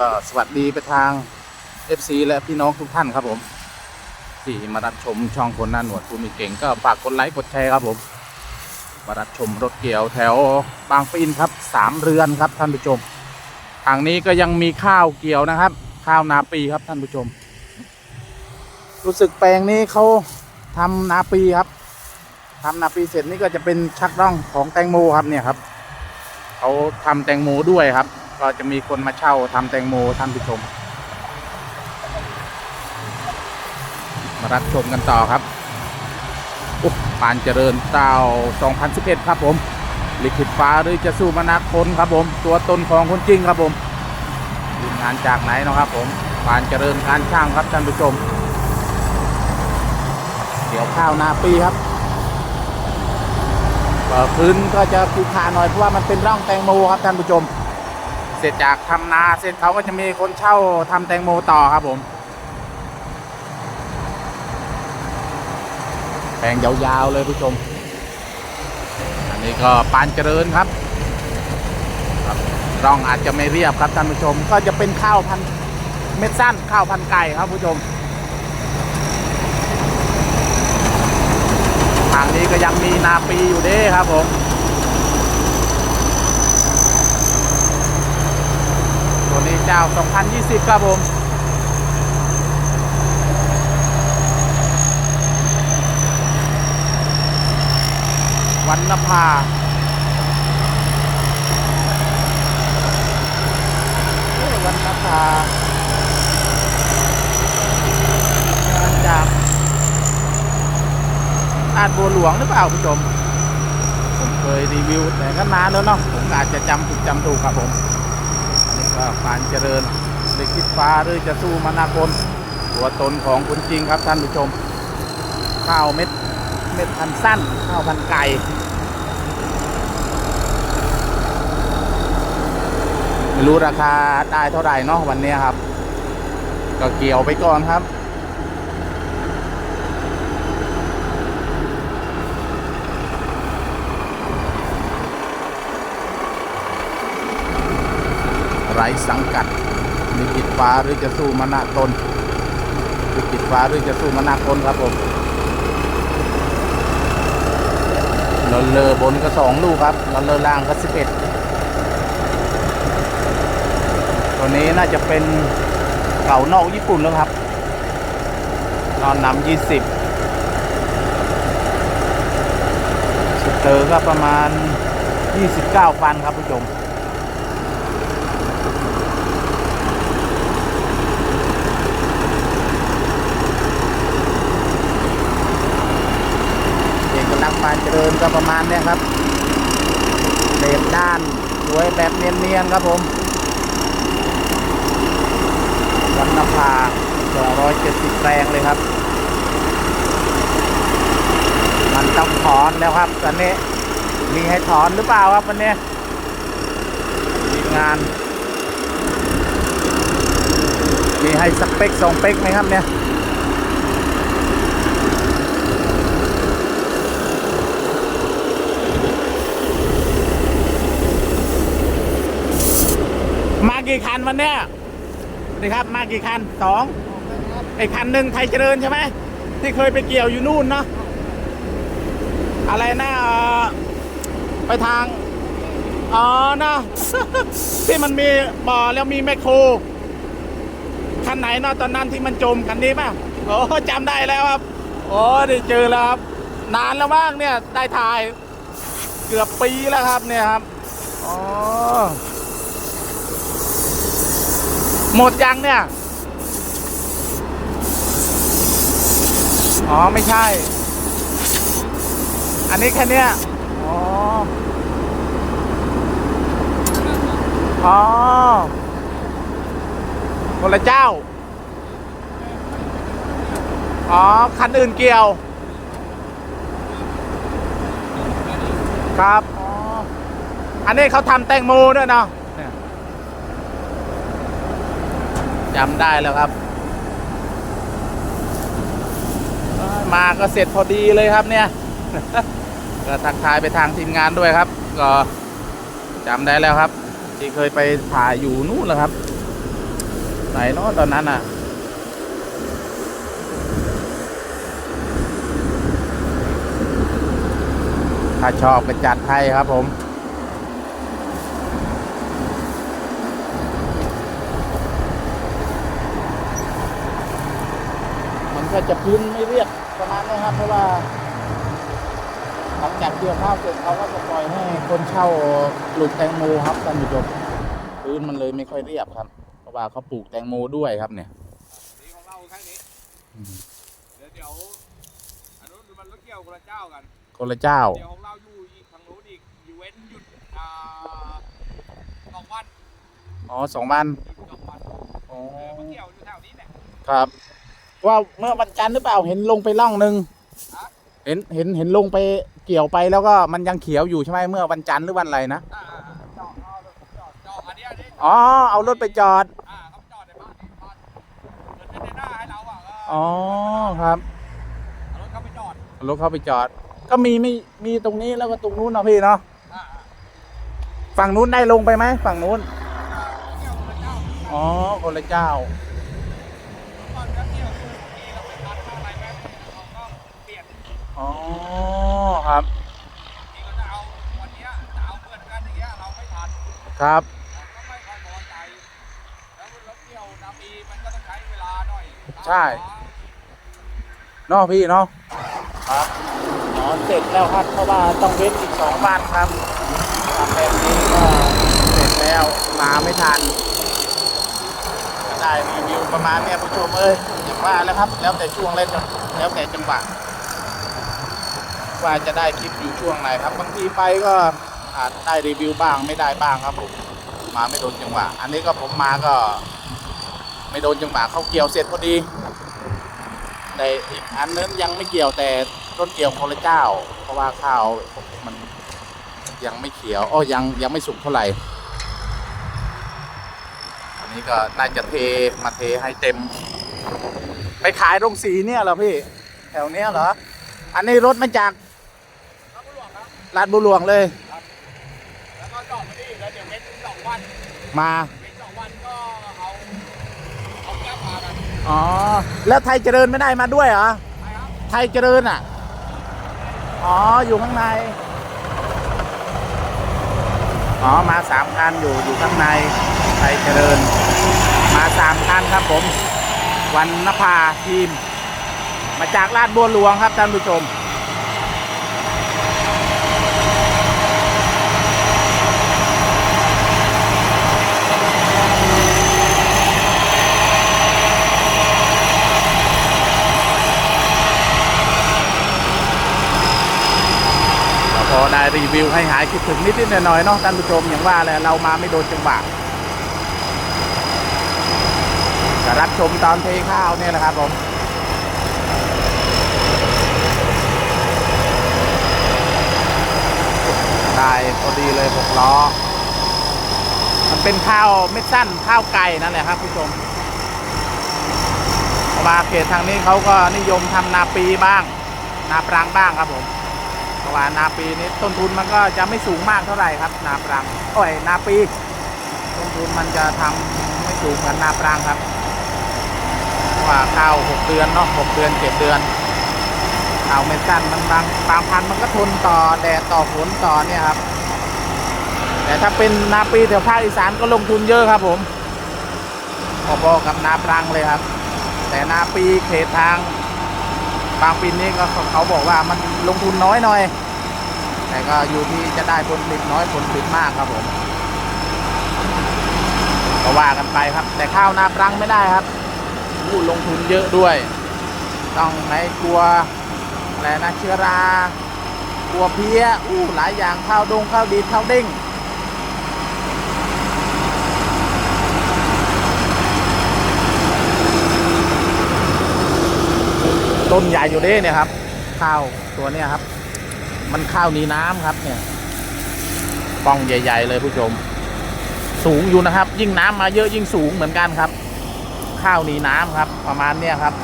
ก็สวัสดีไปทาง FC และพี่น้องทุกท่านครับผม ที่มารับชมช่องคนหน้าหนวดผู้มีเก่งก็ฝากกดไลค์กดแชร์ครับผม มารับชมรถเกี่ยวแถวบางปะอินครับสามเรือนครับท่านผู้ชม ทางนี้ก็ยังมีข้าวเกี่ยวนะครับ ข้าวนาปีครับท่านผู้ชม รู้สึกแปลงนี้เขาทำนาปีครับทำนาปีเสร็จนี่ก็จะเป็นชักร่องของแตงโมครับเนี่ยครับเขาทำแตงโมด้วยครับ ก็จะมีคนมาเช่าทำแตงโมท่านผู้ชม มารับชมกันต่อครับโอ้ปานเจริญเต้า2011 ครับผมลิขิตฟ้าหรือจะสู้มานาคนครับผม ตัวตนของคนจริงครับผมทีมงานจากไหนนะครับผมปานเจริญการช่างครับท่านผู้ชม เดี๋ยวข้าวนาปีครับพื้นก็จะขรุขระหน่อยเพราะว่ามันเป็นร่องแตงโมครับท่านผู้ชม เสร็จจากทำนาเสร็จเขาก็จะมีคนเช่าทำแตงโมต่อครับผมแปลงยาวๆเลยผู้ชม อันนี้ก็ปานเจริญครับครับร่องอาจจะไม่เรียบครับท่านผู้ชม ก็จะเป็นข้าวพันเม็ดสั้นข้าวพันไก่ครับผู้ชม ทางนี้ก็ยังมีนาปีอยู่เด้ครับผม ตัว2020 ครับผมวันนภาวันนภามาจากอาจบัวหลวงหรือเปล่าคุณผู้ชม ผมเคยรีวิวแต่ก็นานแล้วเนาะผมอาจจะจำผิดจำถูกครับผม ปานเจริญลิขิตฟ้าหรือจะสู้มานาคนตัวตนของคุณจริงครับท่านผู้ชม ข้าวเม็ดเม็ดพันสั้น ข้าวพันไก่ไม่รู้ราคาได้เท่าไหร่เนาะวันนี้ครับ ก็เกี่ยวไปก่อนครับ ไร้สังกัดมีกิจฟ้าหรือจะสู้มานาตนมีกิจฟ้าหรือจะสู้มานาตนครับผมลอนเลอบนก็สองลูกครับลอนเลอล่างก็สิบเอ็ดตัวนี้น่าจะเป็นเก่านอกญี่ปุ่นแล้วครับ นอนนำยี่สิบสุดเตอร์ก็ประมาณ 29 ฟันครับผู้ชม เอกลักษณ์ ปานเจริญก็ประมาณเนี้ยครับเล็บด้านสวยแบบเนียนๆครับผมวันนภาร้อยเจ็ดสิบแรงเลยครับ มันต้องถอนแล้วครับตอนนี้มีให้ถอนหรือเปล่าครับวันนี้ทีงาน มีให้สเปคสองเปคไหมครับเนี่ย มากี่คันวันเนี้ยนี่ครับ มากี่คันสองไอ้คันหนึ่งไทยเจริญใช่ไหมที่เคยไปเกี่ยวอยู่นู่นเนาะอะไรนะไปทางอ๋อนะที่มันมีบ่อแล้วมีแมคโครคันไหนเนาะตอนนั้นที่มันจมคันนี้ป่ะโอ้จำได้แล้วครับโอ้ได้เจอแล้วครับ นานแล้วมากเนี่ยได้ถ่ายเกือบปีแล้วครับเนี่ยครับอ๋อ หมดยังเนี่ย อ๋อ ไม่ใช่ อันนี้แค่เนี้ยอ๋อ อ๋อคนละเจ้า อ๋อ คันอื่นเกี่ยว ครับ อ๋อ อันนี้เขาทำแตงโมด้วยเนาะเนี่ย จำได้แล้วครับ มาก็เสร็จพอดีเลยครับเนี่ย ก็ทักทายไปทางทีมงานด้วยครับ ก็จำได้แล้วครับ ที่เคยไปถ่ายอยู่นู่นแหละครับ ไหนเนาะตอนนั้นอะถ้าชอบก็จัดให้ครับผม ก็จะพื้นไม่เรียบประมาณนี้ครับ เพราะว่าหลังจากเกี่ยวข้าวเสร็จเขาก็จะปล่อยให้คนเช่าปลูกแตงโมครับท่านผู้ชมพื้นมันเลยไม่ค่อยเรียบครับเพราะว่าเขาปลูกแตงโมด้วยครับเนี่ยนี่ของเราข้างนี้อืมเดี๋ยวเดี๋ยวอันนู้นมันรถเกี่ยวคนละเจ้ากันคนละเจ้าเดี๋ยวของเราอยู่อีกทางนู้นอีกอยู่เว้นหยุดอ่าสองวันอ๋อสองวันหยุดสองวันอ๋อเออมาเกี่ยวอยู่แถวนี้แหละครับ ว่าเมื่อวันจันทร์หรือเปล่าเห็นลงไปล่องหนึ่งฮะเห็นเห็นเห็นลงไปเกี่ยวไปแล้วก็มันยังเขียวอยู่ใช่ไหมเมื่อวันจันทร์หรือวันอะไรนะอ่าอ่าอ่าจอดเอาจอดจอดอันนี้อันนี้อ๋อเอารถไปจอดอ่าเขาจอดในบ้านนี่บ้านเหมือนเป็นในหน้าให้เราอะก็อ๋อครับเอารถเข้าไปจอดเอารถเข้าไปจอด ก็มีมีมีตรงนี้แล้วก็ตรงนู้นเนาะพี่เนาะอ่าอ่าฝั่งนู้นได้ลงไปไหมฝั่งนู้นอ่าเกี่ยวคนละเจ้าอ๋อคนละเจ้า อ๋อครับนี่ก็จะเอาวันเนี้ยจะเอาเพื่อนกันอย่างเงี้ยเราไม่ทันครับ เราก็ไม่ค่อยพอใจ แล้วรถเกี่ยวนาปีมันก็ต้องใช้เวลาหน่อยใช่ เนาะพี่เนาะครับอ๋อเสร็จแล้วครับเพราะว่าต้องเว้นอีกสองวันครับทำแบบนี้ก็เสร็จแล้วมาไม่ทันก็ได้รีวิวประมาณเนี้ยผู้ชมเอ้ยอย่างว่าแล้วครับ แล้วแต่ช่วงแล้วจะแล้วแต่จังหวะ ว่าจะได้คลิปอยู่ช่วงไหนครับบางทีไปก็อาจได้รีวิวบ้างไม่ได้บ้างครับผมมาไม่โดนจังหวะ อันนี้ก็ผมมาก็ ไม่โดนจังหวะเข้าเกี่ยวเสร็จพอดีแต่อีกอันนั้นยังไม่เกี่ยวแต่ต้นเกี่ยวคนละเจ้า เพราะว่าข้าวมันยังไม่เขียวอ้อยังยังไม่สุกเท่าไหร่อันนี้ก็น่าจะเทมาเทให้เต็ม ไปขายโรงสีเนี่ยเหรอพี่ แถวเนี้ยเหรอ อันนี้รถมาจาก ครับผู้หลวงครับ ลาดบุหลวงเลย แล้วก็จอดมาดิแล้วเดี๋ยวเว้นสองวันมาเว้นสองวันก็เอาเอาแก้วพากันอ๋อแล้วไทยเจริญไม่ได้มาด้วยเหรอไปครับไทยเจริญอะ อ๋ออยู่ข้างใน อ๋อมาสามคันอยู่อยู่ข้างในไทยเจริญ มาสามคันครับผม วันนภาทีม มาจากลาดบัวหลวงครับท่านผู้ชม พอได้รีวิวให้หายคิดถึงนิดๆหน่อยๆเนาะท่านผู้ชมอย่างว่าแหละเรามาไม่โดนจังหวะจะรับชมตอนเทข้าวเนี่ยแหละครับผมได้พอดีเลยหกล้อ มันเป็นข้าวเม็ดสั้นข้าวไก่นั่นแหละครับผู้ชมเพราเขตทางนี้เขาก็นิยมทำนาปีบ้าง นาปรางบ้างครับผม ราะว่านาปีนี้ต้นทุนมันก็จะไม่สูงมากเท่าไหร่ครับ นาปรังโอ้ยนาปี ต้นทุนมันจะทำไม่สูงเหมือนนาปรังครับเพราะว่าข้าวหกเดือนเนาะหกเดือนเจ็ดเดือนข้าวเม็ดสั้นมันบางบางพันธุ์มันก็ทนต่อแดดต่อฝนต่อเนี่ยครับ แต่ถ้าเป็นนาปีแถวภาคอีสานก็ลงทุนเยอะครับผมพอๆกับนาปรังเลยครับ แต่นาปีเขตทาง บางปีนี้ก็เขาบอกว่ามันลงทุนน้อยหน่อย แต่ก็อยู่ที่จะได้ผลผลิตน้อยผลผลิตมากครับผมก็ว่ากันไปครับ แต่ข้าวนาปรังไม่ได้ครับอู้ลงทุนเยอะด้วย ต้องไหนกลัวอะไรนะเชื้อรา กลัวเพี้ยอู้หลายอย่างข้าวดงข้าวดีข้าวเด้ง ต้นใหญ่อยู่ด้เนี่ยครับ ข้าวตัวเนี้ยครับ มันข้าวหนีน้ำครับเนี่ยป้องใหญ่ ๆ เลยผู้ชม สูงอยู่นะครับ ยิ่งน้ำมาเยอะยิ่งสูงเหมือนกันครับ ข้าวหนีน้ำครับ ประมาณเนี้ยครับ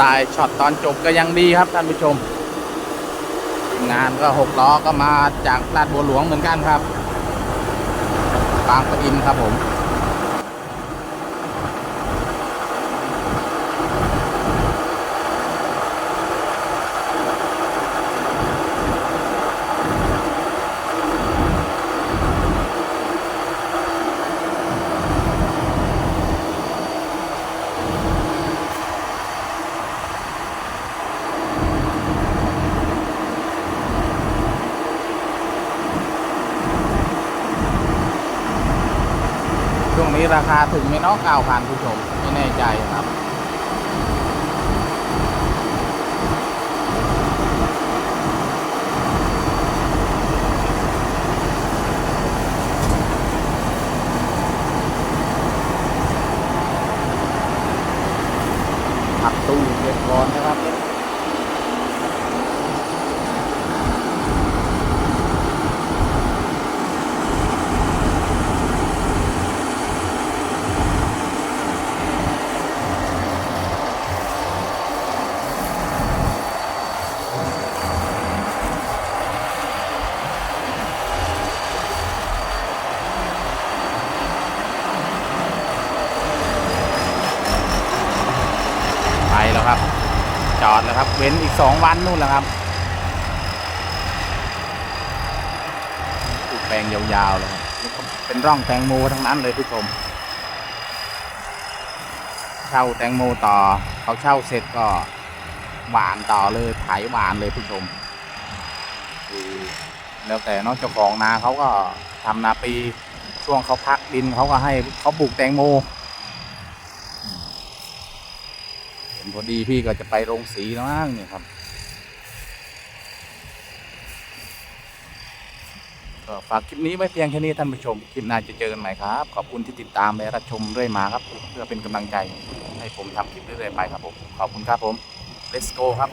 ตายช็อตตอนจบก็ยังดีครับท่านผู้ชมทีมงานก็หกล้อก็มาจากลาดบัวหลวงเหมือนกันครับบางปะอินครับผม ช่วงนี้ราคาถึงไหม่ น้องเก้าพันผู้ชมไม่แน่ใจบ ผักตู้เก็บก่อนนะครับ ไปแล้วครับ จอดแล้วครับ เว้นอีก สองวันนู่นแหละครับปลูกแปลงยาวๆเลยครับนี่ก็เป็นร่องแตงโมทั้งนั้นเลยผู้ชมเช่าแตงโมต่อเขาเช่าเสร็จก็หวานต่อเลยไถหวานเลยผู้ชมคือแล้วแต่เนอกเจ้าของนาเขาก็ทำนาปีช่วงเขาพักดินเขาก็ให้เขาปลูกแตงโม เห็น พอดีพี่ก็จะไปโรงสีแล้วมั้งเนี่ยครับ ก็ฝากคลิปนี้ไว้เพียงแค่นี้ท่านผู้ชม คลิปหน้าจะเจอกันใหม่ครับ ขอบคุณที่ติดตามและรับชมเรื่อยมาครับ เพื่อเป็นกำลังใจให้ผมทำคลิปเรื่อยๆไปครับผม ขอบคุณครับผม let's go ครับ